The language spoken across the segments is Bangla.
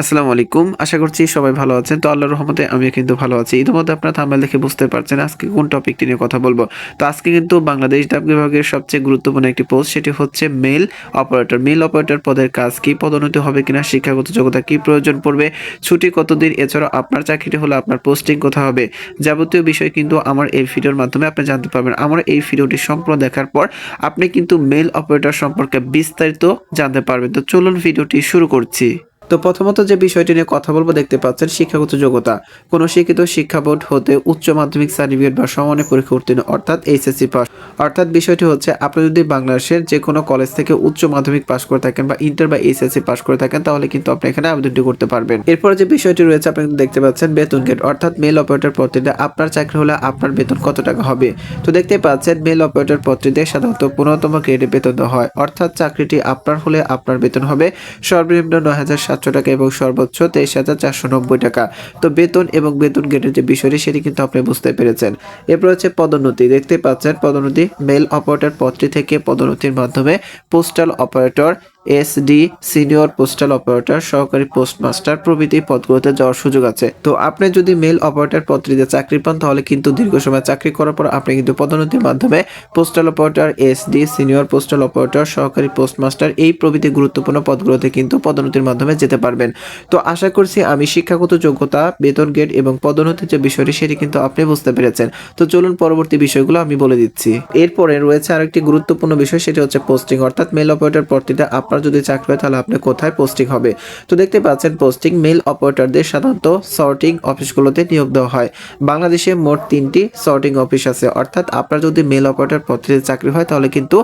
আসসালামু আলাইকুম। আশা করছি সবাই ভালো আছেন। তো আল্লাহর রহমতে আমি কিন্তু ভালো আছি। ইতিমধ্যে আপনারা থাম্বেল দেখে বুঝতে পারছেন আজকে কোন টপিকটি নিয়ে কথা বলব। তো আজকে কিন্তু বাংলাদেশ ডাক বিভাগের সবচেয়ে গুরুত্বপূর্ণ একটি পোস্ট সেটি হচ্ছে মেল অপারেটর মেল অপারেটর পদের কাজ কি, পদোন্নতি হবে কিনা, শিক্ষাগত যোগ্যতা কি প্রয়োজন পড়বে, ছুটি কতদিন এছাড়া আপনার চাকরিটি হলে আপনার পোস্টিং কোথায় হবে যাবতীয় বিষয় কিন্তু আমার এই ভিডিওর মাধ্যমে আপনি জানতে পারবেন। আমার এই ভিডিওটি সম্পূর্ণ দেখার পর আপনি কিন্তু মেল অপারেটর সম্পর্কে বিস্তারিত জানতে পারবেন। তো চলুন ভিডিওটি শুরু করছি। তো প্রথমত যে বিষয়টি নিয়ে কথা বলব, দেখতে পাচ্ছেন শিক্ষাগত যোগ্যতা। কোনো শিক্ষিত শিক্ষা বোর্ড হতে উচ্চ মাধ্যমিক সার্টিফিকেট বা সমানের পরীক্ষা উত্তীর্ণ, অর্থাৎ এইচএসসি পাস। অর্থাৎ বিষয়টি হচ্ছে, আপনি যদি বাংলাদেশের যে কোনো কলেজ থেকে উচ্চ মাধ্যমিক পাস করে থাকেন বা ইন্টার বা এইচএসসি পাস করে থাকেন, তাহলে কিন্তু আপনি এখানে আবেদনটি করতে পারবেন। এরপরে যে বিষয়টি রয়েছে, আপনি দেখতে পাচ্ছেন বেতন গেট, অর্থাৎ মেল অপারেটর পত্রিতে আপনার চাকরি হলে আপনার বেতন কত টাকা হবে? তো দেখতে পাচ্ছেন, মেল অপারেটর পত্রিতে সাধারণত পনেরোতম গ্রেডে বেতন দেওয়া হয়, অর্থাৎ চাকরিটি আপনার হলে আপনার বেতন হবে সর্বনিম্ন নয় হাজার সাতশো টাকা এবং সর্বোচ্চ তেইশ হাজার চারশো নব্বই টাকা। তো বেতন এবং বেতন গেটের যে বিষয়টি, সেটি কিন্তু আপনি বুঝতে পেরেছেন। এরপর হচ্ছে পদোন্নতি। দেখতে পাচ্ছেন, পদোন্নতি, মেল অপারেটর পদটি থেকে পদোন্নতির মাধ্যমে postal operator SD, senior postal operator, সহকারী পোস্টমাস্টার প্রভৃতি পদগুলোতে যাওয়ার সুযোগ আছে। তো আপনি যদি মেল অপারেটর পত্রিতে চাকরি পান, তাহলে কিন্তু দীর্ঘ সময় চাকরি করার পর আপনি কিন্তু পদোন্নতির মাধ্যমে postal operator, SD, senior postal operator, সহকারী পোস্টমাস্টার এই প্রভৃতি গুরুত্বপূর্ণ পদগুলোতে কিন্তু পদোন্নতির মাধ্যমে যেতে পারবেন। তো আশা করছি আমি শিক্ষাগত যোগ্যতা, বেতন গেট এবং পদোন্নতির যে বিষয়টি, সেটি কিন্তু আপনি বুঝতে পেরেছেন। তো চলুন পরবর্তী বিষয়গুলো আমি বলে দিচ্ছি। এরপরে রয়েছে আরেকটি গুরুত্বপূর্ণ বিষয়, সেটি হচ্ছে পোস্টিং। অর্থাৎ মেল অপারেটর পদটিতে আপনার যদি চাকরি হয়, তাহলে আপনি কোথায় পোস্টিং হবে? তো দেখতে পাচ্ছেন পোস্টিং মেল অপারেটরদের সাধারণত সর্টিং অফিসগুলোতে নিয়োগ দেওয়া হয়। বাংলাদেশে মোট তিনটি সর্টিং অফিস আছে। অর্থাৎ আপনার যদি মেল অপারেটর পত্রিতে চাকরি হয়, তাহলে কিন্তু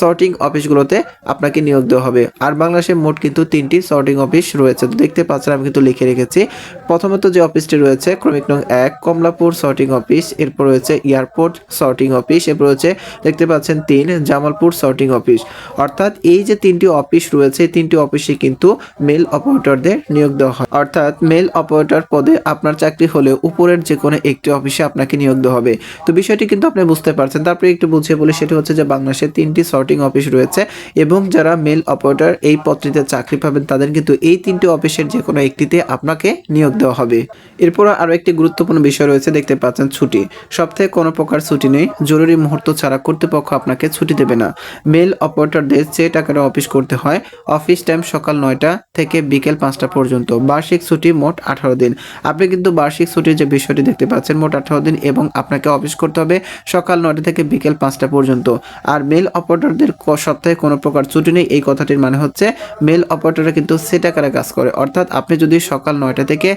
সর্টিং অফিসগুলোতে আপনাকে নিয়োগ দেওয়া হবে। আর বাংলাদেশে মোট কিন্তু তিনটি সর্টিং অফিস রয়েছে। তো দেখতে পাচ্ছেন, আমি কিন্তু লিখে রেখেছি। প্রথমত যে অফিসটি রয়েছে, ক্রমিক নং এক, কমলাপুর সর্টিং অফিস এরপর রয়েছে এয়ারপোর্ট সর্টিং অফিস এরপর রয়েছে, দেখতে পাচ্ছেন, তিন, জামালপুর সর্টিং অফিস অর্থাৎ এই যে তিনটি অফিস রয়েছে, তিনটি অফিসে কিন্তু মেল অপারেটরদের নিয়োগ দেওয়া হয়। অর্থাৎ মেল অপারেটর পদে আপনার চাকরি হলে উপরের যে কোনো একটি অফিসে আপনাকে নিয়োগ দেওয়া হবে। তো বিষয়টি কিন্তু আপনি বুঝতে পারছেন। তারপরে একটু বুঝিয়ে বলি, সেটি হচ্ছে যে বাংলাদেশে তিনটি সর্টিং অফিস রয়েছে এবং যারা মেল অপারেটর এই পত্রিতে চাকরি পাবেন, তাদের কিন্তু এই তিনটি অফিসের যে কোনো একটিতে আপনাকে নিয়োগ দেওয়া হবে। এরপর আরও একটি গুরুত্বপূর্ণ বিষয় রয়েছে, দেখতে পাচ্ছেন ছুটি। সপ্তাহে কোনো প্রকার ছুটি নেই, জরুরি মুহূর্ত ছাড়া কর্তৃপক্ষ আপনাকে ছুটি দেবে না। মেল অপারেটরদের যে টাকাটা অফিস করতে হয়। অফিস টাইম সকাল নয়টা থেকে বিকেল পাঁচটা পর্যন্ত। বার্ষিক ছুটি মোট আঠারো দিন। আপনি কিন্তু বার্ষিক ছুটির যে বিষয়টি দেখতে পাচ্ছেন, মোট আঠারো দিন এবং আপনাকে অফিস করতে হবে সকাল নয়টা থেকে বিকেল পাঁচটা পর্যন্ত। আর মেল অপারেটরদের সপ্তাহে কোনো প্রকার ছুটি নেই। এই কথাটির মানে হচ্ছে, মেল অপারেটররা কিন্তু সেট আকারে কাজ করে। অর্থাৎ আপনি যদি সকাল নয়টা থেকে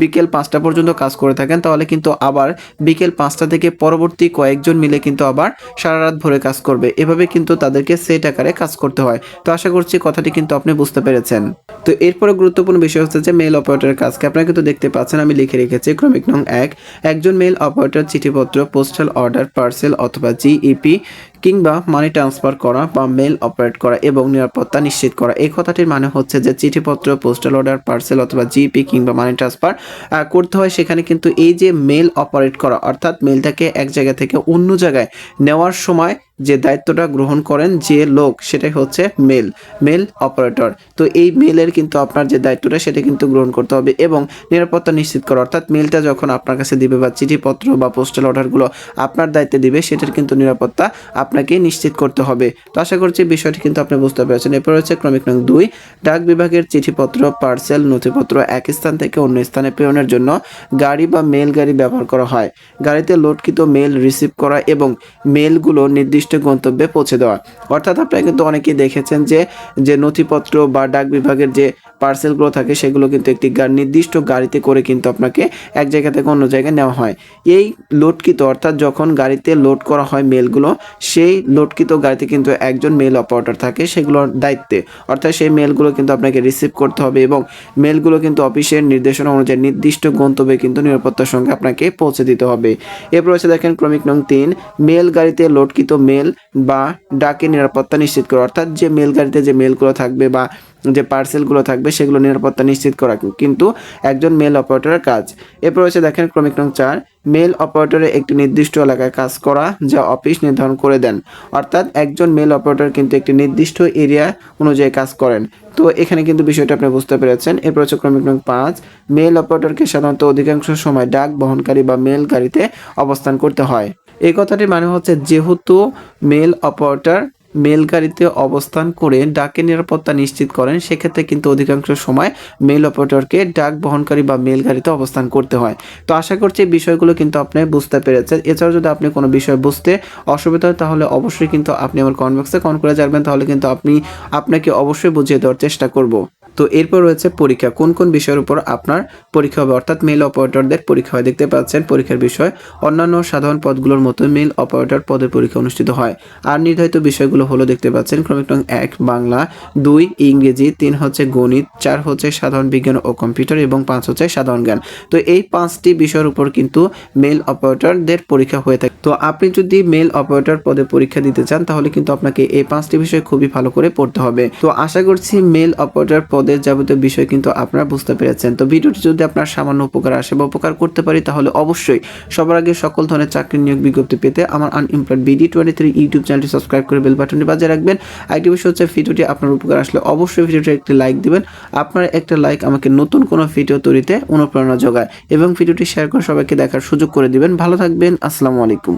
বিকেল পাঁচটা পর্যন্ত কাজ করে থাকেন, তাহলে কিন্তু আবার বিকেল পাঁচটা থেকে পরবর্তী কয়েকজন মিলে কিন্তু আবার সারা রাত ভরে কাজ করবে। এভাবে কিন্তু তাদেরকে সেট আকারে কাজ করতে হয়। আশা করছি কথাটি কিন্তু আপনি বুঝতে পেরেছেন। তো এরপরে গুরুত্বপূর্ণ বিষয় হচ্ছে যে মেল অপারেটরের কাজকে আপনারা কিন্তু দেখতে পাচ্ছেন, আমি লিখে রেখেছি, ক্রমিক নং এক। একজন মেল অপারেটর চিঠিপত্র পোস্টাল অর্ডার পার্সেল অথবা জিইপি কিংবা মানি ট্রান্সফার করা বা মেল অপারেট করা এবং নিরাপত্তা নিশ্চিত করা। এই কথাটির মানে হচ্ছে যে চিঠিপত্র পোস্টাল অর্ডার পার্সেল অথবা জিপি কিংবা মানি ট্রান্সফার করতে হয়। সেখানে কিন্তু এই যে মেল অপারেট করা, অর্থাৎ মেলটাকে এক জায়গা থেকে অন্য জায়গায় নেওয়ার সময় যে দায়িত্বটা গ্রহণ করেন যে লোক, সেটাই হচ্ছে মেল মেল অপারেটর তো এই মেলের কিন্তু আপনার যে দায়িত্বটা, সেটা কিন্তু গ্রহণ করতে হবে এবং নিরাপত্তা নিশ্চিত করা। অর্থাৎ মেলটা যখন আপনার কাছে দিবে বা চিঠিপত্র বা পোস্টাল অর্ডারগুলো আপনার দায়িত্বে দিবে, সেটার কিন্তু নিরাপত্তা আপনাকে নিশ্চিত করতে হবে। তো আশা করছি বিষয়টি কিন্তু আপনি বুঝতে পেরেছেন। এরপর হচ্ছে ক্রমিক নং দুই, ডাক বিভাগের চিঠিপত্র, পার্সেল, নথিপত্র এক স্থান থেকে অন্য স্থানে প্রেরণের জন্য গাড়ি বা মেল গাড়ি ব্যবহার করা হয়। গাড়িতে লোডকৃত মেল রিসিভ করা এবং মেলগুলো নির্দিষ্ট গন্তব্যে পৌঁছে দেওয়া। অর্থাৎ আপনারা কিন্তু অনেকেই দেখেছেন যে যে নথিপত্র বা ডাক বিভাগের যে পার্সেলগুলো থাকে, সেগুলো কিন্তু একটি নির্দিষ্ট গাড়িতে করে কিন্তু আপনাকে এক জায়গা থেকে অন্য জায়গায় নেওয়া হয়। এই লোডকৃত অর্থাৎ যখন গাড়িতে লোড করা হয় মেলগুলো সেই লটকিত গাড়িতে কিন্তু একজন মেল অপারেটর থাকে, সেগুলোর দায়িত্বে। অর্থাৎ সেই মেলগুলো কিন্তু আপনাকে রিসিভ করতে হবে এবং মেলগুলো কিন্তু অফিসের নির্দেশনা অনুযায়ী নির্দিষ্ট গন্তব্যে কিন্তু নিরাপত্তার সঙ্গে আপনাকে পৌঁছে দিতে হবে। এরপর হচ্ছে দেখেন ক্রমিক নং তিন মেল গাড়িতে লটকিত মেল বা ডাকে নিরাপত্তা নিশ্চিত করা। অর্থাৎ যে মেল গাড়িতে যে মেলগুলো থাকবে বা যে পার্সেলগুলো থাকবে সেগুলো নিরাপত্তা নিশ্চিত করা কিন্তু একজন মেল অপারেটরের কাজ। এরপর হচ্ছে দেখেন ক্রমিক নং চার মেল অপারেটরের একটি নির্দিষ্ট এলাকায় কাজ করা যা অফিস নির্ধারণ করে দেন। অর্থাৎ একজন মেল অপারেটর কিন্তু একটি নির্দিষ্ট এরিয়া অনুযায়ী কাজ করেন। তো এখানে কিন্তু বিষয়টা আপনি বুঝতে পেরেছেন। এরপর হচ্ছে ক্রমিক নং পাঁচ মেল অপারেটরকে সাধারণত অধিকাংশ সময় ডাক বহনকারী বা মেল গাড়িতে অবস্থান করতে হয়। এই কথাটির মানে হচ্ছে যেহেতু মেল অপারেটর মেল গাড়িতে অবস্থান করে ডাকের নিরাপত্তা নিশ্চিত করেন, সেক্ষেত্রে কিন্তু অধিকাংশ সময় মেল অপারেটরকে ডাক বহনকারী বা মেল গাড়িতে অবস্থান করতে হয়। তো আশা করছি এই বিষয়গুলো কিন্তু আপনি বুঝতে পেরেছেন। এছাড়াও যদি আপনি কোনো বিষয় বুঝতে অসুবিধা হয়, তাহলে অবশ্যই কিন্তু আপনি আমার কমেন্ট বক্সে কমেন্ট করে যাবেন তাহলে কিন্তু আপনি আপনাকে অবশ্যই বুঝিয়ে দেওয়ার চেষ্টা করব। তো এরপর রয়েছে পরীক্ষা। কোন কোন বিষয়ের উপর আপনার পরীক্ষা হবে? অর্থাৎ মেল অপারেটরদের পরীক্ষা হয়। দেখতে পাচ্ছেন পরীক্ষার বিষয়। অন্যান্য সাধারণ পদগুলোর মতো মেল অপারেটর পদের পরীক্ষা অনুষ্ঠিত হয়। আর নির্ধারিত বিষয়গুলো হলো দেখতে পাচ্ছেন ক্রমিক নং এক, বাংলা, দুই, ইংরেজি, তিন হচ্ছে গণিত, চার হচ্ছে সাধারণ বিজ্ঞান ও কম্পিউটার এবং পাঁচ হচ্ছে সাধারণ জ্ঞান। তো এই পাঁচটি বিষয়ের উপর কিন্তু মেল অপারেটরদের পরীক্ষা হয়ে থাকে। তো আপনি যদি মেল অপারেটর পদে পরীক্ষা দিতে চান, তাহলে কিন্তু আপনাকে এই পাঁচটি বিষয় খুবই ভালো করে পড়তে হবে। তো আশা করছি মেল অপারেটর পদের যাবতীয় বিষয় কিন্তু আপনারা বুঝতে পেরেছেন। তো ভিডিওটি যদি আপনার সামান্য উপকার আসে বা উপকার করতে পারি, তাহলে অবশ্যই সবার আগে সকল ধরনের চাকরি নিয়োগ বিজ্ঞপ্তি পেতে আমার unemployed BD twenty three YouTube চ্যানেলটি সাবস্ক্রাইব করে বেল বাটনটি বাজিয়ে রাখবেন। আরেকটি বিষয় হচ্ছে, ভিডিওটি আপনার উপকার আসলে অবশ্যই ভিডিওটি একটি লাইক দিবেন। আপনার একটা লাইক আমাকে নতুন কোনো ভিডিও তৈরিতে অনুপ্রেরণা যোগায় এবং ভিডিওটি শেয়ার করে সবাইকে দেখার সুযোগ করে দিবেন। ভালো থাকবেন, আসসালামু আলাইকুম।